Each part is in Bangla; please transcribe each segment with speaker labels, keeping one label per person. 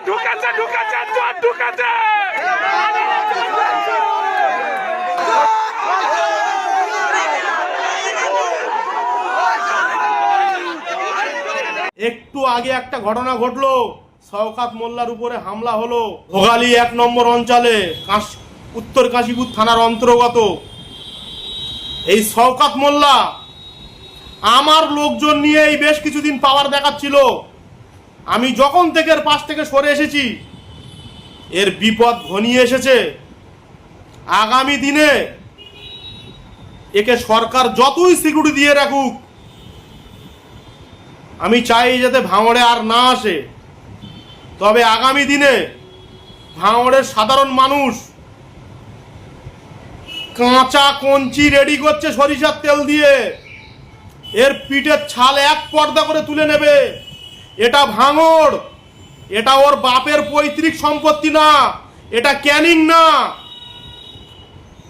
Speaker 1: ঢুকেছে ঢুকেছে জল ঢুকেছে
Speaker 2: একটু আগে একটা ঘটনা ঘটলো। শওকাত মোল্লার উপরে হামলা হলো। ভোগালী এক নম্বর অঞ্চলে, কাশ- উত্তর কাশীপুর থানার অন্তর্গত। এই শওকাত মোল্লা আমার লোকজন নিয়ে এই বেশ কিছুদিন পাওয়ার দেখাচ্ছিল। আমি যখন থেকে এর পাশ থেকে সরে এসেছি, এর বিপদ ঘনিয়ে এসেছে। আগামী দিনে একে সরকার যতই সিকিউরিটি দিয়ে রাখুক, আমি চাই যাতে ভাঙড়ে আর না আসে। তবে আগামী দিনে ভাঙড়ের সাধারণ মানুষ কাঁচা কঞ্চি রেডি করছে সরিষার তেল দিয়ে। এর পিঠের ছাল এক পর্দা করে তুলে নেবে। এটা ভাঙড়। এটা ওর বাপের পৈতৃক সম্পত্তি না। এটা ক্যানিং না।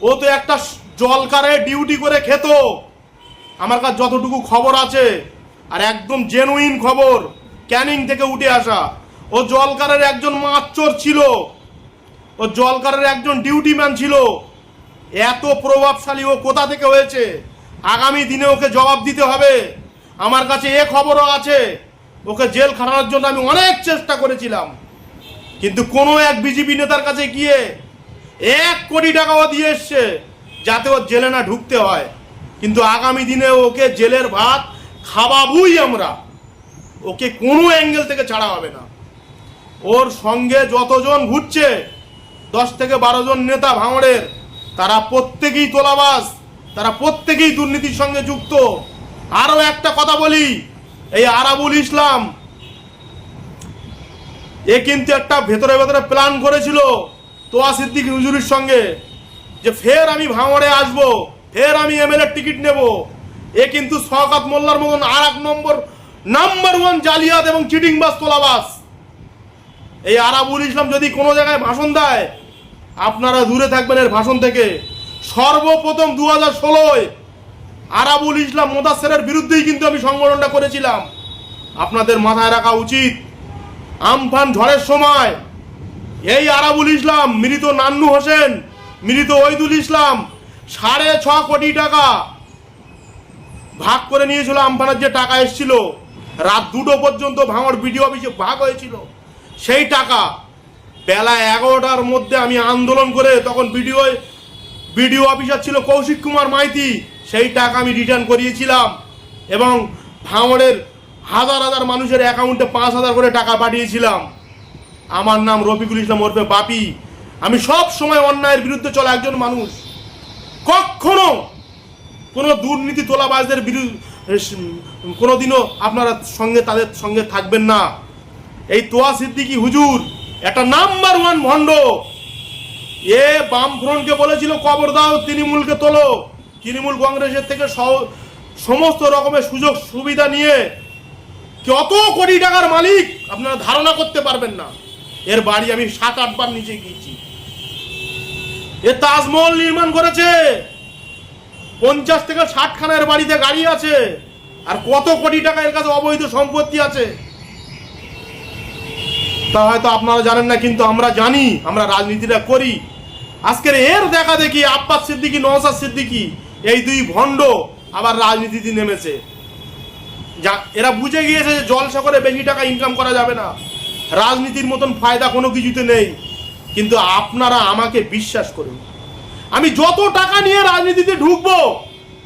Speaker 2: ও তো একটা জলকারে ডিউটি করে খেত। আমার কাছে যতটুকু খবর আছে, আর একদম জেনুইন খবর, ক্যানিং থেকে উঠে আসা। ও জলকারের একজন মাচ্চর ছিল। ও জলকারের একজন ডিউটি ম্যান ছিল। এত প্রভাবশালী ও কোথা থেকে হয়েছে? আগামী দিনে ওকে জবাব দিতে হবে। আমার কাছে এ খবরও আছে। ওকে জেল খাটানোর জন্য আমি অনেক চেষ্টা করেছিলাম। কিন্তু কোনো এক বিজেপি নেতার কাছে গিয়ে এক কোটি টাকাও দিয়ে এসছে যাতে ওর জেলে না ঢুকতে হয়। কিন্তু আগামী দিনে ওকে জেলের ভাত খাওয়াবুই আমরা। ওকে কোনো অ্যাঙ্গেল থেকে ছাড়া হবে না। ওর সঙ্গে যতজন ঘুরছে, দশ থেকে বারো জন নেতা ভাঙড়ের, তারা প্রত্যেকেই তোলাবাস তারা প্রত্যেকেই দুর্নীতির সঙ্গে যুক্ত। আরও একটা কথা বলি এই আরাবুল ইসলাম, এ কিন্তু একটা ভেতরে ভেতরে প্ল্যান করেছিল তোয়া সিদ্দিক হুজুরির সঙ্গে যে ফের আমি ভাঙড়ে আসব, ফের আমি এমএলএ টিকিট নেব। এ কিন্তু শওকাত মোল্লার মতন আর এক নম্বর নাম্বার ওয়ান জালিয়াত এবং চিটিংবাজ তোলাবাস এই আরাবুল ইসলাম যদি কোনো জায়গায় ভাষণ দেয়, আপনারা দূরে থাকবেন এর ভাষণ থেকে। সর্বপ্রথম দু হাজার ষোলোয় আরাবুল ইসলাম মোদাসেরের বিরুদ্ধেই কিন্তু আমি সংগঠনটা করেছিলাম। আপনাদের মাথায় রাখা উচিত, আমফান ঝড়ের সময় এই আরাবুল ইসলাম, মৃত নান্নু হোসেন, মৃত ওইদুল ইসলাম, সাড়ে ছ কোটি টাকা ভাগ করে নিয়েছিল আমফানের যে টাকা এসেছিল। রাত দুটো পর্যন্ত ভাঙড় বিডিও অফিসে ভাগ হয়েছিল। সেই টাকা বেলা এগারোটার মধ্যে আমি আন্দোলন করে তখন বিডিও বিডিও অফিসার ছিল কৌশিক কুমার মাইতি সেই টাকা আমি রিটার্ন করিয়েছিলাম এবং ভাঙড়ের হাজার হাজার মানুষের অ্যাকাউন্টে পাঁচ হাজার করে টাকা পাঠিয়েছিলাম। আমার নাম রফিকুল ইসলাম ওরফে বাপি। আমি সব সময় অন্যায়ের বিরুদ্ধে চলা একজন মানুষ। কখনো কোনো দুর্নীতি তোলাবাজদের বিরুদ্ধে, কোনোদিনও আপনারা সঙ্গে তাদের সঙ্গে থাকবেন না। এই তোয়া সিদ্দিকি হুজুর একটা নাম্বার ওয়ান ভণ্ড। এ বামফ্রন্টকে বলেছিল কবর দাও, তৃণমূলকে তোলো। তৃণমূল কংগ্রেসের থেকে সমস্ত রকমের সুযোগ সুবিধা নিয়ে কত কোটি টাকার মালিক আপনারা ধারণা করতে পারবেন না। এর বাড়ি আমি সাত আটবার নিচে গিয়েছি। এ তাজমহল নির্মাণ করেছে। পঞ্চাশ থেকে ষাট খানের বাড়িতে গাড়ি আছে। আর কত কোটি টাকা এর কাছে অবৈধ সম্পত্তি আছে? তা হয়তো আপনারা জানেন না, কিন্তু আমরা জানি, আমরা রাজনীতিটা করি। আজকের এর দেখা দেখি আব্বাস সিদ্দিকি নওসাদ সিদ্দিকি এই দুই ভণ্ড আবার রাজনীতিতে নেমেছে। যা, এরা বুঝে গিয়েছে যে জলসা করে বেশি টাকা ইনকাম করা যাবে না। রাজনীতির মতন ফায়দা কোনো কিছুতে নেই। কিন্তু আপনারা আমাকে বিশ্বাস করুন। আমি যত টাকা নিয়ে রাজনীতিতে ঢুকবো,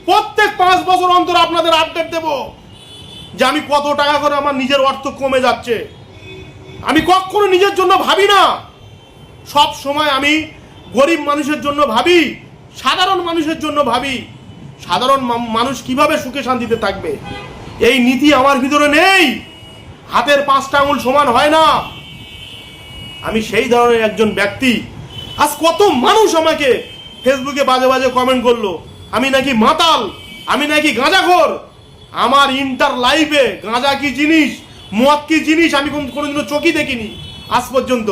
Speaker 2: প্রত্যেক পাঁচ বছর অন্তর আপনাদের আপডেট দেব যে আমি কত টাকা করে আমার নিজের অর্থ কমে যাচ্ছে। আমি কখনো নিজের জন্য ভাবি না। সব সময় আমি গরিব মানুষের জন্য ভাবি সাধারণ মানুষের জন্য ভাবি, সাধারণ মানুষ কীভাবে সুখে শান্তিতে থাকবে? এই নীতি আমার ভিতরে নেই। হাতের পাঁচটা আঙুল সমান হয় না। আমি সেই ধরনের একজন ব্যক্তি। আজ কত মানুষ আমাকে ফেসবুকে বাজে বাজে কমেন্ট করল, আমি নাকি মাতাল, আমি নাকি গাঁজাখোর? আমার ইন্টার লাইফে গাঁজা কি জিনিস, মদ কি জিনিস আমি কোন- কোনোদিনও চোখই দেখিনি আজ পর্যন্ত।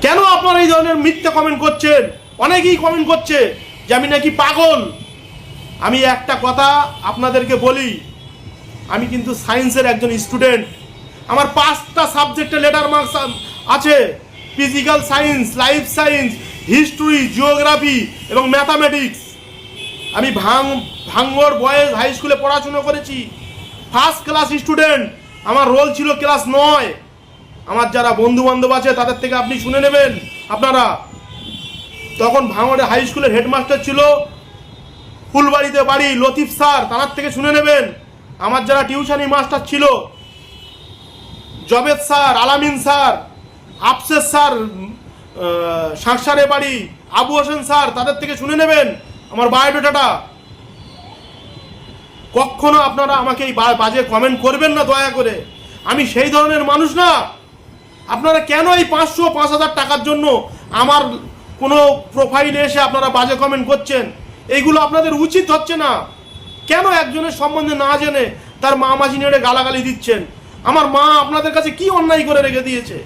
Speaker 2: কেন আপনারা এই ধরনের মিথ্যা কমেন্ট করছেন? অনেকেই কমেন্ট করছে যে আমি নাকি পাগল। আমি একটা কথা আপনাদেরকে বলি, আমি কিন্তু সায়েন্সের একজন স্টুডেন্ট আমার পাঁচটা সাবজেক্টে লেটার মার্কস আছে। Physical science life science history geography এবং ম্যাথামেটিক্স আমি ভাং ভাঙ্গর বয়েজ হাই স্কুলে পড়াশুনো করেছি। ফার্স্ট ক্লাস স্টুডেন্ট আমার রোল ছিল ক্লাস নয়। আমার যারা বন্ধু বান্ধব আছে, তাদের থেকে আপনি শুনে নেবেন। আপনারা তখন ভাঙড়ে হাই স্কুলের হেডমাস্টার ছিল ফুলবাড়িতে বাড়ি, লতিফ স্যার। তার থেকে শুনে নেবেন, আমার যারা টিউশনি মাস্টার ছিল, জবেদ স্যার, আলামিন স্যার, আফসেস স্যার সাংসারে বাড়ি, আবু হোসেন স্যার, তাদের থেকে শুনে নেবেন, আমার বায়োডাটাটা। কখনো আপনারা আমাকে এই বাজে কমেন্ট করবেন না দয়া করে। আমি সেই ধরনের মানুষ না। আপনারা কেন এই পাঁচশো পাঁচ হাজার টাকার জন্য আমার কোনো প্রোফাইলে এসে আপনারা বাজে কমেন্ট করছেন। এইগুলো আপনাদের উচিত হচ্ছে না। কেন একজনের সম্বন্ধে না জেনে তার মা মাঝি নেড়ে গালাগালি দিচ্ছেন? আমার মা আপনাদের কাছে কি অন্যায় করে রেখে দিয়েছে?